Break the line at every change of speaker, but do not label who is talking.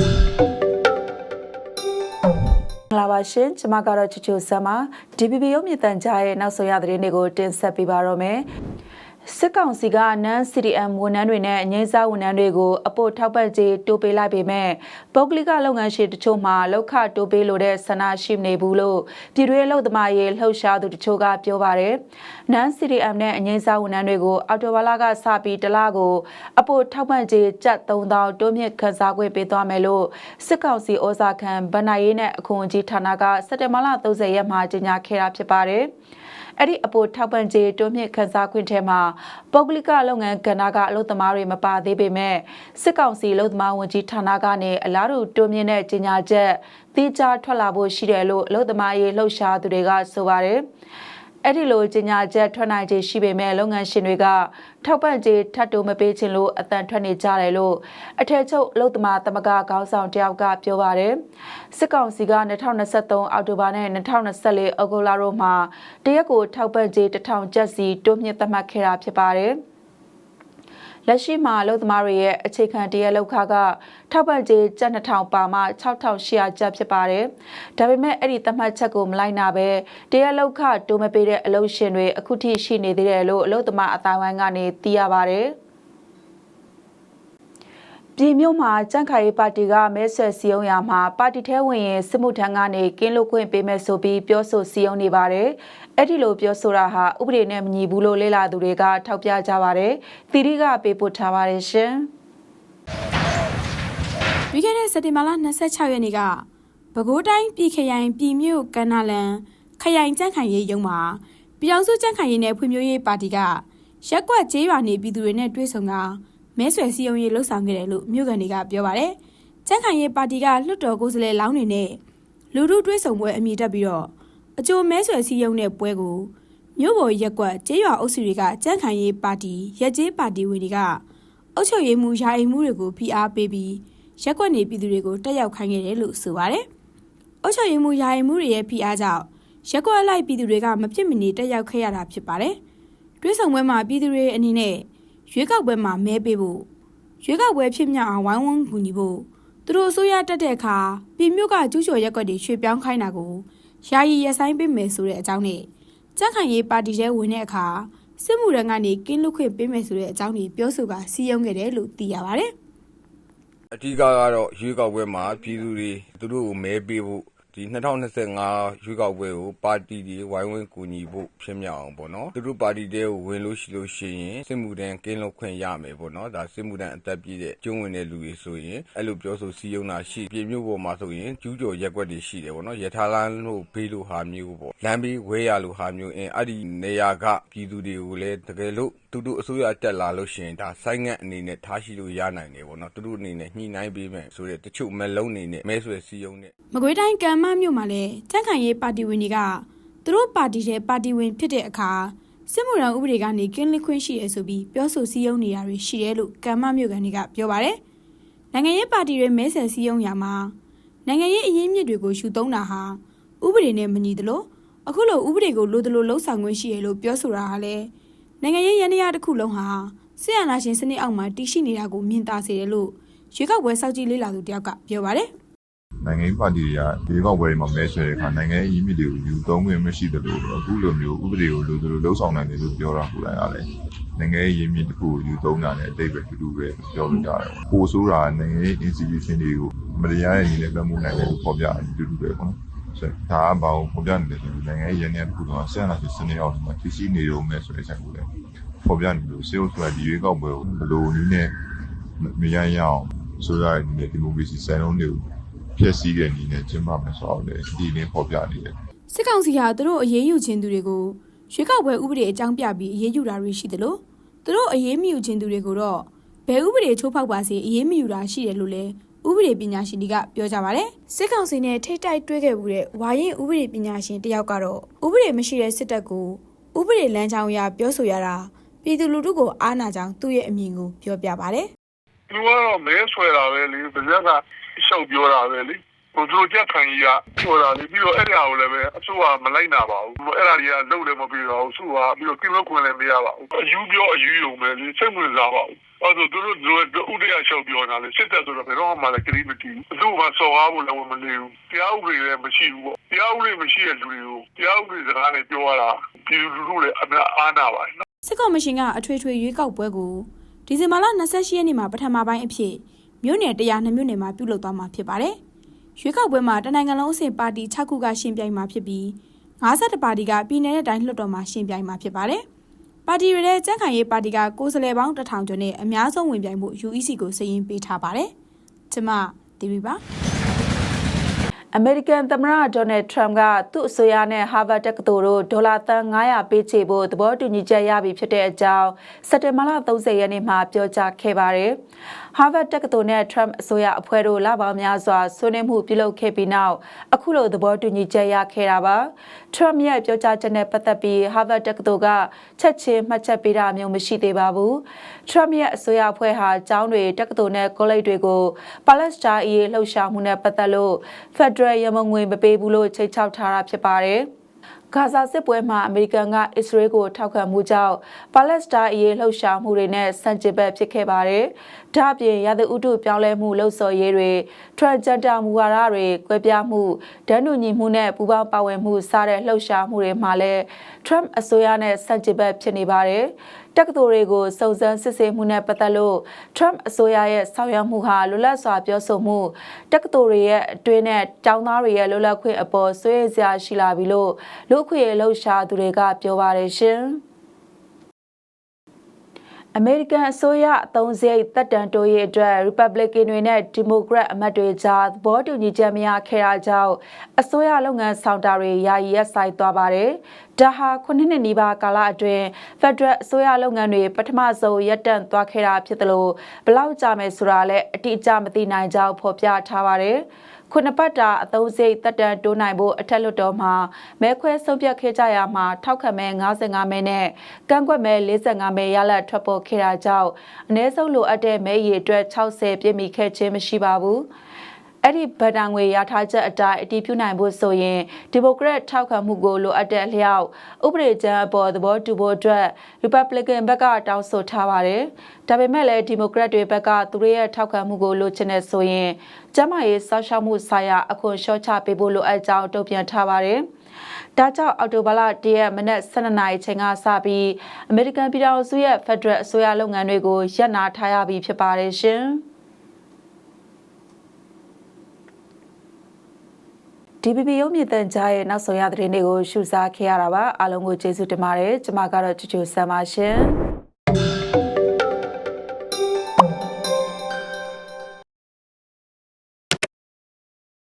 မင်္ဂလာပါရှင်ကျွန်မကတော့ချူချူဆမ်ပါ DPP ရုပ်မြင့်တန်ကြားရဲ့နောက်ဆုံးရသတင်းတွေကိုတင်ဆက်ပေးပါရမယ် စစ်ကောင်စီကနန်း CDM ဝန်ထမ်းတွေနဲ့အငိမ့်စားဝန်ထမ်းတွေကိုအပို့ထောက်ပံ့ကြေးတိုးပေးလိုက်ပေမဲ့ပုဂ္ဂလိကလုပ်ငန်းရှင်တချို့မှာလောက်ခတိုးပေးလို့တဲ့ဆန္ဒရှိမနေဘူးလို့ပြည်တွင်းလုံသမားရေးလှုပ်ရှားသူတချို့ကပြောပါတယ်နန်း CDM နဲ့အငိမ့်စားဝန်ထမ်းတွေကိုအော်တိုဘာလကစပြီးတလကိုအပို့ထောက်ပံ့ကြေးကျပ်3000တိုးမြင့်ခန်းစားခွင့်ပေးသွားမယ်လို့စစ်ကောင်စီဩဇာခံဗဏ္ဍာရေးနဲ့အခွန်ကြီးဌာနကစက်တင်ဘာလ30ရက်မှာကြေညာခဲ့တာဖြစ်ပါတယ်။ အဲ့ဒီအပိုထောက်ပံ့ကြေးတိုးမြင့်ခန်းစားခွင့်ထဲမှာပုဂ္ဂလိကလုပ်ငန်းကဏ္ဍကအလုပ်သမားတွေမပါသေးပေမဲ့စစ်ကောင်စီလုပ်သမားဝန်ကြီးဌာနကနေအလားတူတိုးမြင့်တဲ့ကြေညာချက်တိကျထွက်လာဖို့ရှိတယ်လို့အလုပ်သမားရေးလှုပ်ရှားသူတွေကဆိုပါတယ်။ အဲ့ဒီလိုကြေညာချက်ထွက်နိုင်ခြေရှိပေမဲ့လုပ်ငန်းရှင်တွေကထောက်ပံ့ကြေးထပ်တိုးမပေးချင်လို့အတန်ထွက်နေကြတယ်လို့အထက်ချုပ်အလုပ်သမားသမဂ္ဂခေါင်းဆောင်တယောက်ကပြောပါတယ်စစ်ကောင်စီက2023အောက်တိုဘာနဲ့2024အောက်တိုဘာတို့မှာတရက်ကိုထောက်ပံ့ကြေး1000ကျပ်စီတိုးမြင့်သတ်မှတ်ခဲ့တာဖြစ်ပါတယ်။ လက်ရှိမှာအလုပ်သမားတွေရဲ့အခြေခံတရက်လောက်ခကထောက်ပံ့ကြေးကျပ်2000ပါမှ6800ကျပ်ဖြစ်ပါတယ်။ဒါပေမဲ့အဲ့ဒီသတ်မှတ်ချက်ကိုမလိုက်နာပဲတရက်လောက်ခတိုးမပေးတဲ့အလုပ်ရှင်တွေအခုထိရှိနေသေးတယ်လို့အလုပ်သမားအတိုင်းဝိုင်းကနေသိရပါတယ်။ ပြည်မြို့မှာကြန့်ခိုင်ပါတီကမဲဆွယ်စည်းရုံးရာမှာပါတီထဲဝင်ရင်စစ်မှုထမ်းကနေကင်းလွတ်ခွင့်ပေးမယ်ဆိုပြီးပြောဆိုစည်းရုံးနေပါတယ်။အဲ့ဒီလိုပြောဆိုတာဟာဥပဒေနဲ့မညီဘူးလို့လေ့လာသူတွေကထောက်ပြကြပါတယ်။သီရိကပေးပို့ထားပါတယ်ရှင်။
ပြီးခဲ့တဲ့စက်တင်ဘာလ26ရက်နေ့ကပဲခူးတိုင်းပြည်ခရိုင်ပြည်မြို့ကန္နာလန်ခရိုင်ကြန့်ခိုင်ရေးရုံးမှာပြည်အောင်စုကြန့်ခိုင်ရေးနဲ့ဖွံ့ဖြိုးရေးပါတီကရက်ကွက်ကျေးရွာနေပြည်သူတွေနဲ့တွေ့ဆုံက မဲဆွယ်စည်းရုံးရေးလှုပ်ဆောင်ခဲ့တယ်လို့မြို့ကန်တွေကပြောပါတယ်။ကြန့်ခိုင်ရေးပါတီကလွှတ်တော်ကိုယ်စားလှယ်လောင်းတွေနဲ့လူထုတွေ့ဆုံပွဲအမိတက်ပြီးတော့အကြိုမဲဆွယ်စည်းရုံးတဲ့ပွဲကိုမြို့ပေါ်ရက်ကွက်ကျေးရွာအုပ်စုတွေကကြန့်ခိုင်ရေးပါတီရက်ကျေးပါတီဝင်တွေကအုပ်ချုပ်ရေးမှုယာယီမှုတွေကိုဖိအားပေးပြီးရက်ကွက်နေပြည်သူတွေကိုတက်ရောက်ခိုင်းခဲ့တယ်လို့ဆိုပါတယ်။အုပ်ချုပ်ရေးမှုယာယီမှုတွေရဲ့ဖိအားကြောင့်ရက်ကွက်အလိုက်ပြည်သူတွေကမဖြစ်မနေတက်ရောက်ခဲ့ရတာဖြစ်ပါတယ်။တွဲဆောင်ပွဲမှာပြည်သူတွေအနေနဲ့ ရွေးကောက်ပွဲမှာမဲပေးဖို့ရွေးကောက်ပွဲဖြစ်မြောက်အောင်ဝိုင်းဝန်းကူညီဖို့သူတို့အစိုးရတက်တဲ့အခါပြည်မြို့ကကျူးကျော်ရက်ကွက်တွေရွှေ့ပြောင်းခိုင်းတာကိုယာယီရက်ဆိုင်ပေးမယ်ဆိုတဲ့အကြောင်းနဲ့ကြန့်ခိုင်ရေးပါတီထဲဝင်တဲ့အခါစစ်မှုရန်ကနေကင်းလွတ်ခွင့်ပေးမယ်ဆိုတဲ့အကြောင်းတွေပြောဆိုကစီးရုံးခဲ့တယ်လို့သိရပါတယ်။
အဓိကကတော့ရွေးကောက်ပွဲမှာပြည်သူတွေသူတို့ကိုမဲပေးဖို့ ဒီ2025ရွေးကောက်ပွဲကို ပါတီတွေ ဝိုင်းဝန်းကူညီဖို့ ဖြစ်မြောက်အောင်ပေါ့နော် သူတို့ပါတီတဲကို ဝင်လို့ရှိလို့ရှိရင် စစ်မှုထမ်းကင်းလွတ်ခွင့်ရမယ်ပေါ့နော် ဒါစစ်မှုထမ်းအသက်ပြည့်တဲ့ကျုံးဝင်တဲ့လူတွေဆိုရင် အဲ့လိုပြောဆိုစည်းရုံးတာရှိပြည်မြို့ပေါ်မှာဆိုရင် ကျူးကျော်ရက်ွက်တွေရှိတယ်ပေါ့နော် ရထားလမ်းလို့ဘေးလိုဟာမျိုးပေါ့ လမ်းဘေးဝဲရလိုဟာမျိုးအင်းအဲ့ဒီနေရာက ပြည်သူတွေကိုလည်း တကယ်လို့သူတို့အစိုးရ တက်လာလို့ရှိရင်ဒါဆိုင်းငံ့အနေနဲ့ ထားရှိလို့ ရနိုင်တယ်ပေါ့နော် သူတို့အနေနဲ့ ညှိနှိုင်းပေးမယ်ဆိုတဲ့ တချို့မလုံးနေနဲ့ မဲဆွယ်စည်းရုံးတဲ့
မကွေးတိုင်း ကံမမြို့မှာလည်း ကြန့်ခိုင်ရေးပါတီဝင်တွေက သူတို့ပါတီထဲ ပါတီဝင်ဖြစ်တဲ့အခါ စစ်မှုထမ်းဥပဒေကနေ ကင်းလင်းခွင့်ရှိရဆိုပြီး ပြောဆိုစည်းရုံးနေတာတွေ ရှိတယ်လို့ ကံမမြို့ကန်တွေက ပြောပါတယ်။နိုင်ငံရေးပါတီတွေ မဲဆယ်စည်းရုံးရာမှာ နိုင်ငံရေးအရင်းမြစ်တွေကိုရှုသုံးတာဟာ ဥပဒေနဲ့မညီသလို အခုလို ဥပဒေကို လိုသလိုလှုံ့ဆော်ခွင့်ရှိရလို့ ပြောဆိုတာဟာလည်း နိုင်ငံရေးရန်တရားတစ်ခုလုံးဟာစစ်အာဏာရှင်စနစ်အောက်မှာတည်ရှိနေတာကိုမြင်သာစေတယ်လို့ရွေးကောက်ပွဲစောင့်ကြည့်လေ့လာသူတယောက်ကပြောပါတယ်။
နိုင်ငံရေးပါတီတွေကဒီကောက်ပွဲတွေမှာမဲဆွဲတဲ့အခါနိုင်ငံရေးအရေးမြစ်တွေကိုယူသုံးခွင့်မရှိသလိုအခုလိုမျိုးဥပဒေကိုလိုသလိုလှုပ်ဆောင်နိုင်တယ်လို့ပြောတာကိုယ်တိုင်ကလည်းနိုင်ငံရေးအရေးမြစ်တစ်ခုကိုယူသုံးတာနဲ့အတိတ်ပဲတူတူပဲပြောလို့ရတယ်။ပိုဆိုးတာနိုင်ငံရေး institution တွေကိုမတရားတဲ့နည်းနဲ့လွှမ်းမိုးနိုင်တယ်လို့ဖော်ပြတယ်တူတူပဲပေါ့နော်။ ဆိုတော့ဒါကဘာကိုဖော်ပြနေလဲဆိုတော့နိုင်ငံရေးရန်ရတစ်ခုတော့ဆရာနာစနစ်အောက်မှာတည်ရှိနေရုံပဲဆိုတဲ့အချက်ကိုလည်းဖော်ပြနေလို့စေုပ်ဆိုတာဒီရွေးကောက်ပွဲကိုဘယ်လိုနည်းနဲ့မရရအောင်ဆိုရတဲ့ဒီမိုကရေစီစံနှုန်းတွေကိုဖျက်ဆီးတဲ့အနေနဲ့ကျင်းပမယ်ဆိုတော့လေဒီနေ့ဖော်ပြနေတယ်
စစ်ကောင်စီဟာသူတို့အရေးယူခြင်းသူတွေကိုရွေးကောက်ပွဲဥပဒေအကြောင်းပြပြီးအရေးယူတာတွေရှိတယ်လို့သူတို့အရေးမယူခြင်းသူတွေကိုတော့ဘယ်ဥပဒေချိုးဖောက်ပါစေအရေးမယူတာရှိတယ်လို့လည်း ဥပဒေပညာရှင်တွေကပြောကြပါတယ်စစ်ကောင်စီနဲ့ထိတ်တိုက်တွေ့ခဲ့မှုတဲ့ဝါရင်ဥပဒေပညာရှင်တယောက်ကတော့ဥပဒေမရှိတဲ့စစ်တပ်ကိုဥပဒေလမ်းကြောင်းအရပြောဆိုရတာပြည်သူလူထုကိုအားနာကြောင်းသူ့ရဲ့အမြင်ကိုပြောပြပါတယ်
သူကတော့မဲဆွဲတာပဲလေဗဇက်ကရှောက်ပြောတာပဲလေ ဟိုသူတို့ကြက်ခံကြီးကပြောတာလေပြီးတော့အဲ့ဒါကိုလည်းပဲအစိုးရမလိုက်နာပါဘူးအဲ့ဒါတွေကလုံလည်းမပြီးတော့ဘူးစုကပြီးတော့ကိလို့ခွင့်လည်းမရပါဘူးအယူပြောအယူယုံပဲလေစိတ်ဝင်စားပါဘူးအဲ့ဒါသူတို့တို့ဥဒရချုပ်ပြောတာလေစစ်တပ်ဆိုတော့ဘယ်တော့မှလည်းကတိမတီးဘူးသူ့မှာစော်ကားဖို့လည်းမနေဘူးတရားဥပဒေလည်းမရှိဘူးပေါ့တရားဥပဒေမရှိတဲ့လူတွေကိုတရားဥပဒေစကားနဲ့ပြောရတာပြည်သူလူထုလည်းအများအားနာပါတယ်နော်
စစ်ကော်မရှင်ကအထွေထွေရွေးကောက်ပွဲကိုဒီဇင်ဘာလ28ရက်နေ့မှာပထမပိုင်းအဖြစ်မြို့နယ်102မြို့နယ်မှာပြုလုပ်သွားမှာဖြစ်ပါတယ်။ ရွေးကောက်ပွဲမှာတနိုင်ငံလုံးအဆင့်ပါတီ6ခုကရှင်ပြိုင်မှာဖြစ်ပြီး52ပါတီကပြည်내တဲ့တိုင်းလွှတ်တော်မှာရှင်ပြိုင်မှာဖြစ်ပါတယ်။ပါတီတွေရဲ့ကြံ့ခိုင်ရေးပါတီကကိုယ်စားလှယ်ပေါင်း1000ကျော်နဲ့အများဆုံးဝင်ပြိုင်မှု UEC ကိုစည်ရင်ပေးထားပါတယ်။ကျွန်မတီဗီပါ
အမေရိကန်သမ္မတဒေါ်နယ်ထရမ်ကသူ့အစိုးရနဲ့ဟာဗတ်တက္ကသိုလ်တို့ဒေါ်လာသန်း900ပေးချေဖို့သဘောတူညီချက်ရပြီဖြစ်တဲ့အကြောင်းစက်တင်ဘာလ30ရက်နေ့မှာပြောကြားခဲ့ပါတယ်။ဟာဗတ်တက္ကသိုလ်နဲ့ထရမ်အစိုးရအဖွဲ့တို့လပေါင်းများစွာဆွေးနွေးမှုပြုလုပ်ခဲ့ပြီးနောက်အခုလိုသဘောတူညီချက်ရခဲ့တာပါ။ထရမ်ရဲ့ပြောကြားချက်နဲ့ပတ်သက်ပြီးဟာဗတ်တက္ကသိုလ်ကချက်ချင်းမှတ်ချက်ပေးတာမျိုးမရှိသေးပါဘူး။ထရမ်ရဲ့အစိုးရအဖွဲ့ဟာကျောင်းတွေတက္ကသိုလ်နဲ့ကောလိပ်တွေကိုပါလက်စတိုင်းအရေးလှုပ်ရှားမှုနဲ့ပတ်သက်လို့ဖက်ဒရယ်ရမုံငွေမပေးဘူးလို့ချိတ်ချောက်ထားတာဖြစ်ပါတယ်။ ဂါဇာစစ်ပွဲမှာအမေရိကန်ကအစ္စရေးကိုထောက်ခံမှုကြောင့်ပါလက်စတိုင်းအရေးလှုပ်ရှားမှုတွေနဲ့ဆန့်ကျင်ဘက်ဖြစ်ခဲ့ပါတယ်။ဒါ့အပြင်ရာသီဥတုပြောင်းလဲမှုလှုပ်ဆော်ရေးတွေ transgender မူဝါဒတွေကွဲပြားမှုဒဏ်တူညီမှုနဲ့ပူးပေါင်းပါဝင်မှုစတဲ့လှုပ်ရှားမှုတွေမှာလည်း Trump အစိုးရနဲ့ဆန့်ကျင်ဘက်ဖြစ်နေပါတယ်။ တက္ကသိုလ်တွေကိုစုံစမ်းစစ်ဆေးမှုနဲ့ပတ်သက်လို့ Trump အစိုးရရဲ့ဆောင်ရွက်မှုဟာလွတ်လပ်စွာပြောဆိုမှုတက္ကသိုလ်တွေရဲ့အတွင်းနဲ့ကျောင်းသားတွေရဲ့လွတ်လပ်ခွင့်အပေါ်ဆွေးနွေးစရာရှိလာပြီလို့လူ့အခွင့်အရေးလှုပ်ရှားသူတွေကပြောပါတယ်ရှင်။ အမေရိကန်အစိုးရအသုံးစရိတ်တက်တန်တိုးရေးအတွက် Republican တွေနဲ့ Democrat အမတ်တွေကြားသဘောတူညီချက်မရခဲ့တာကြောင့်အစိုးရလုပ်ငန်းဆောင်တာတွေယာယီရပ်ဆိုင်းသွားပါတယ်။ဒါဟာခုနှစ်နှစ်နီးပါးကာလအတွင်း Federal အစိုးရလုပ်ငန်းတွေပထမဆုံးရပ်တန့်သွားခဲ့တာဖြစ်တယ်လို့ဘယ်လောက်ကြာမယ်ဆိုတာလည်းအတိအကျမသိနိုင်ကြောင်းဖော်ပြထားပါတယ်။ ခုနှစ်ပတ်တာအသုံးစရိတ်တက်တန်တိုးနိုင်ဖို့အထက်လွှတ်တော်မှာမဲခွဲဆုံးဖြတ်ခဲ့ကြရမှာထောက်ခံမဲ55မဲနဲ့ကန့်ကွက်မဲ45မဲရလဒ်ထွက်ပေါ်ခဲ့တာကြောင့်အ ਨੇ ဆုံးလိုအပ်တဲ့မဲရည်အတွက်60ပြည့်မီခဲ့ခြင်းမရှိပါဘူး။ အဲ့ဒီဗဒံငွေရထားချက်အတိုင်းအတည်ပြုနိုင်ဖို့ဆိုရင်ဒီမိုကရက်ထောက်ခံမှုကိုလိုအပ်တဲ့အလျောက်ဥပဒေကြမ်းအပေါ်သဘောတူဖို့အတွက် Republican ဘက်ကတောင်းဆိုထားပါတယ်။ဒါပေမဲ့လည်းဒီမိုကရက်တွေဘက်ကသူတို့ရဲ့ထောက်ခံမှုကိုလိုချင်တဲ့ဆိုရင်ကျန်းမာရေးစောင့်ရှောက်မှုဆိုင်ရာအခွင့်လျှော့ချပေးဖို့လိုအပ်ကြောင်းတုံ့ပြန်ထားပါတယ်။ဒါကြောင့်အော်တိုဘာလ၁ရက်မနက်12နာရီချိန်ကစပြီးအမေရိကန်ပြည်ထောင်စုရဲ့ Federal အစိုးရလုပ်ငန်းတွေကိုရပ်နာထားရပြီဖြစ်ပါတယ်ရှင်။ DPP ရုံးမြင့်တန်ကြားရဲ့နောက်ဆုံးရသတင်းတွေကိုရှုစားခဲ့ရတာပါအားလုံးကိုကျေးဇူးတင်ပါတယ်ကျွန်မကတော့ချူချူဆမ်ပါရှင်